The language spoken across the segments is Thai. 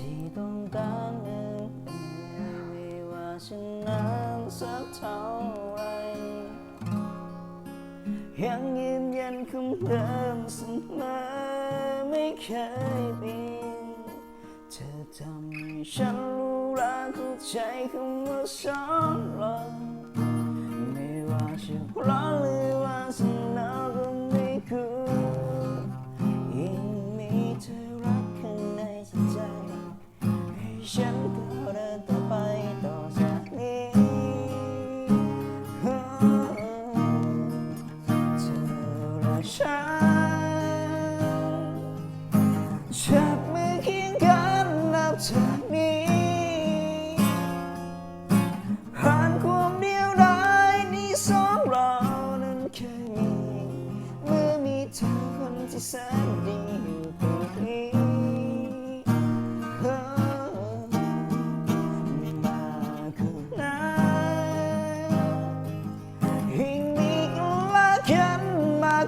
ที่ต้องการเองไม่ว่าฉันนานสักเท่าไรยังยืนยันคำเดิมเสมอไม่เคยเปลี่ยนเธอทำให้ฉันรู้รักเใจคำว่าสองเราไม่ว่าจะรอ ฉันจับมือเคียงกันนับจากนี้ผ่านความเดียวดายนี้สองเรานั้นแค่มีเมื่อมีเธอคนที่แสนดี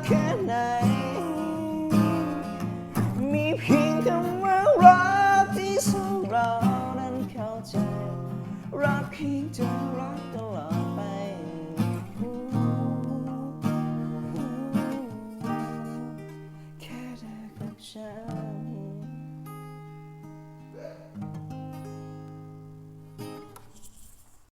แค่ไหน มีเพียงคำว่ารักที่สองเรานั้นเข้าใจ รักเพียงจะรักตลอดไป แค่เธอกับฉัน